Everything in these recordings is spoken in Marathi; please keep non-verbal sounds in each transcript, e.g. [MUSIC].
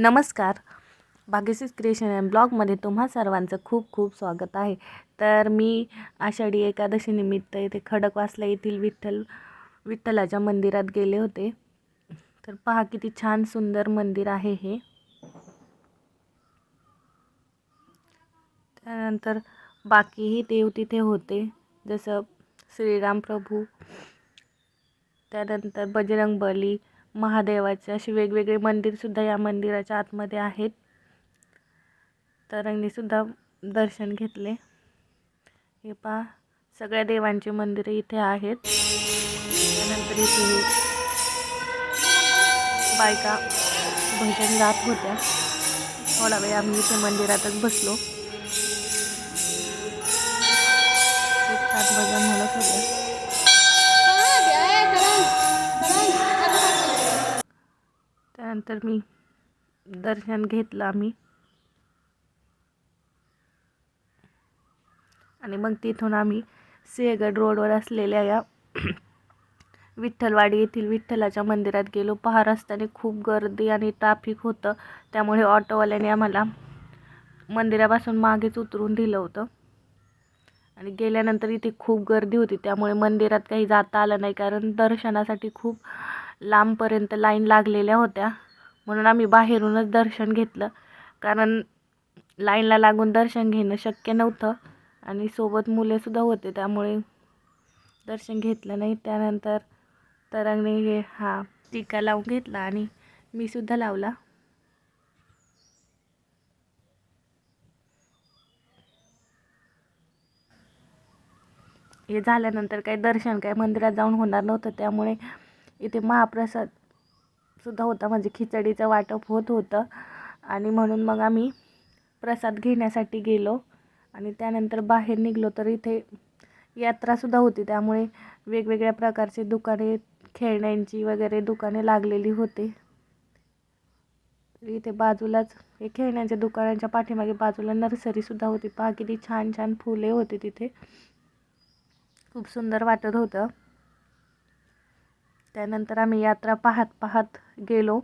नमस्कार. भाग्यश्री क्रिएशन अँड ब्लॉगमध्ये तुम्हा सर्वांचं खूप खूप स्वागत आहे. तर मी आषाढी एकादशीनिमित्त इथे खडकवासला येथील विठ्ठल विठ्ठलाच्या मंदिरात गेले होते. तर पहा किती छान सुंदर मंदिर आहे हे. त्यानंतर बाकीही देव तिथे होते. जसं श्रीराम प्रभू त्यानंतर बजरंग बली महादेवाचे असे वेगवेगळे मंदिरसुद्धा या मंदिराच्या आतमध्ये आहेत. तरंगणीसुद्धा दर्शन घेतले. हे पहा सगळ्या देवांची मंदिरे इथे आहेत. त्यानंतर इथे बायका भजन गात होत्या. थोडा वेळ आम्ही इथे मंदिरातच बसलो. खूप सात भजन म्हणत होत्या त्यानंतर मी दर्शन घेतलं आम्ही. आणि मग तिथून आम्ही सिंहगड रोडवर असलेल्या या [CLEARS THROAT] विठ्ठलवाडी येथील विठ्ठलाच्या मंदिरात गेलो. पहा रस्त्याने खूप गर्दी आणि ट्राफिक होतं. त्यामुळे ऑटोवाल्याने आम्हाला मंदिरापासून मागेच उतरून दिलं होतं. आणि गेल्यानंतर इथे खूप गर्दी होती. त्यामुळे मंदिरात काही जाता आलं नाही. कारण दर्शनासाठी खूप लांबपर्यंत लाईन लागलेल्या होत्या. म्हणून आम्ही बाहेरूनच दर्शन घेतलं. कारण लाईनला लागून दर्शन घेणं शक्य नव्हतं आणि सोबत मुलेसुद्धा होते त्यामुळे दर्शन घेतलं नाही. त्यानंतर तरंगने हे हा टीका लावून घेतला आणि मी सुद्धा लावला. हे झाल्यानंतर काही दर्शन काय मंदिरात जाऊन होणार नव्हतं त्यामुळे इथे महाप्रसाद सुद्धा होता. म्हणजे खिचडीचं वाटप होत होतं. आणि म्हणून मग आम्ही प्रसाद घेण्यासाठी गेलो. आणि त्यानंतर बाहेर निघलो तर इथे यात्रासुद्धा होती. त्यामुळे वेगवेगळ्या प्रकारचे दुकाने खेळण्यांची वगैरे दुकाने लागलेली होती. इथे बाजूलाच हे खेळण्याच्या दुकानांच्या पाठीमागे बाजूला नर्सरीसुद्धा होती. पहा किती छान छान फुले होते तिथे. खूप सुंदर वाटत होतं. त्यानंतर आम्ही यात्रा पाहत पाहत गेलो.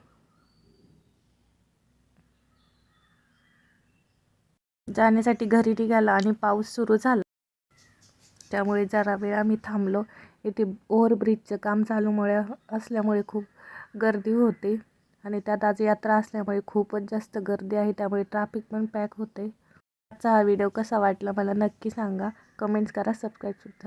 जाण्यासाठी घरी निघाला आणि पाऊस सुरू झाला. त्यामुळे जरा वेळ आम्ही थांबलो. इथे ओव्हरब्रिजचं काम चालूमुळे असल्यामुळे खूप गर्दी होते आणि त्यात आज यात्रा असल्यामुळे खूपच जास्त गर्दी आहे. त्यामुळे ट्रॅफिक पण पॅक होते. आजचा हा व्हिडिओ कसा वाटला मला नक्की सांगा. कमेंट्स करा सबस्क्राईबसुद्धा